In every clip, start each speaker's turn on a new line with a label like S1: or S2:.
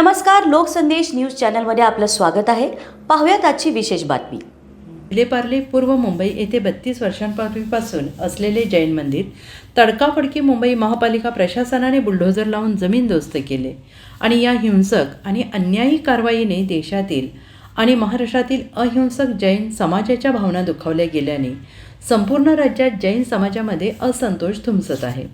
S1: नमस्कार लोकसंदेश न्यूज चॅनलमध्ये आपलं स्वागत आहे. पाहूयात आजची विशेष बातमी.
S2: विलेपार्ले पूर्व मुंबई येथे बत्तीस वर्षांपूर्वीपासून असलेले जैन मंदिर तडकाफडकी मुंबई महापालिका प्रशासनाने बुलडोझर लावून जमीनदोस्त केले आणि या हिंसक आणि अन्यायी कारवाईने देशातील आणि महाराष्ट्रातील अहिंसक जैन समाजाच्या भावना दुखावल्या गेल्याने संपूर्ण राज्यात जैन समाजामध्ये असंतोष थुंसत आहे.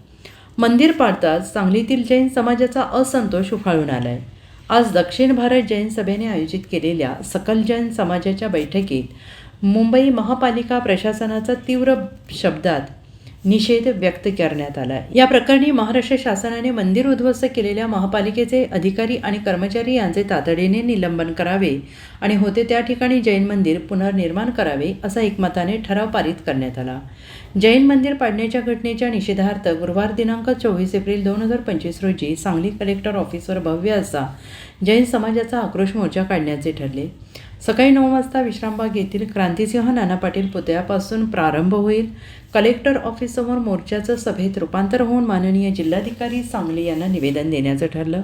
S2: मंदिर पाडताच सांगलीतील जैन समाजाचा असंतोष उफाळून आला आहे आज दक्षिण भारत जैन सभेने आयोजित केलेल्या सकल जैन समाजाच्या बैठकीत मुंबई महापालिका प्रशासनाचा तीव्र शब्दात निषेध व्यक्त करण्यात आला या प्रकरणी महाराष्ट्र शासनाने मंदिर उद्ध्वस्त केलेल्या महापालिकेचे अधिकारी आणि कर्मचारी यांचे तातडीने निलंबन करावे आणि होते त्या ठिकाणी जैन मंदिर पुनर्निर्माण करावे असा एकमताने ठराव पारित करण्यात आला. जैन मंदिर पाडण्याच्या घटनेच्या निषेधार्थ गुरुवार दिनांक चोवीस एप्रिल दोन हजार पंचवीस रोजी सांगली कलेक्टर ऑफिसवर भव्य असा जैन समाजाचा आक्रोश मोर्चा काढण्याचे ठरले. सकाळी नऊ वाजता विश्रामबाग येथील क्रांतिसिंह नाना पाटील पुतळ्यापासून प्रारंभ होईल. कलेक्टर ऑफिससमोर मोर्चाचं सभेत रूपांतर होऊन माननीय जिल्हाधिकारी सांगली यांना निवेदन देण्याचं ठरलं.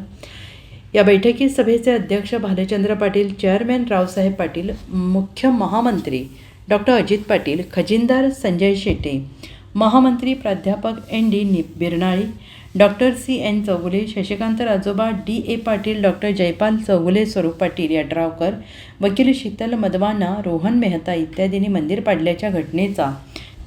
S2: या बैठकीत सभेचे अध्यक्ष भालचंद्र पाटील चेअरमॅन रावसाहेब पाटील मुख्य महामंत्री डॉक्टर अजित पाटील खजिनदार संजय शेट्टी महामंत्री प्राध्यापक एन डी नि Birnali doctor C N Chougule Shashikant Rajoba D A Patil doctor Jaypal Chougule Swaroop Patil Yadravkar वकील शीतल मदवाना रोहन मेहता इत्यादींनी मंदिर पाडल्याच्या घटनेचा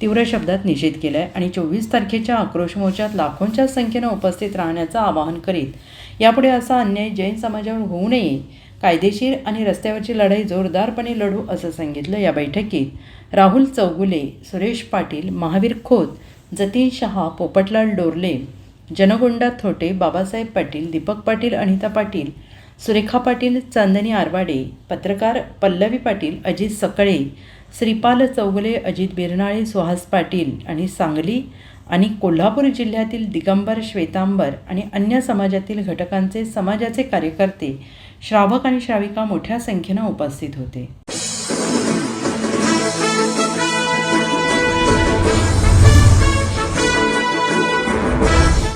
S2: तीव्र शब्दात निषेध केला आहे आणि चोवीस तारखेच्या आक्रोश मोर्चात लाखोंच्या संख्येनं उपस्थित राहण्याचं आवाहन करीत यापुढे असा अन्याय जैन समाजावर होऊ नये कायदेशीर आणि रस्त्यावरची लढाई जोरदारपणे लढू असं सांगितलं या बैठकीत. राहुल चौगुले सुरेश पाटील महावीर खोत जतीन शहा पोपटलाल डोरले जनगोंडा थोटे बाबासाहेब पाटील दीपक पाटील अनिता पाटील सुरेखा पाटील चांदनी आरवाडे पत्रकार पल्लवी पाटील अजित सकळे श्रीपाल चौगले अजित बिरनाळे सुहास पाटील आणि सांगली आणि कोल्हापूर जिल्ह्यातील दिगंबर श्वेतांबर आणि अन्य समाजातील घटकांचे समाजाचे कार्यकर्ते श्रावक आणि श्राविका मोठ्या संख्येनं उपस्थित होते.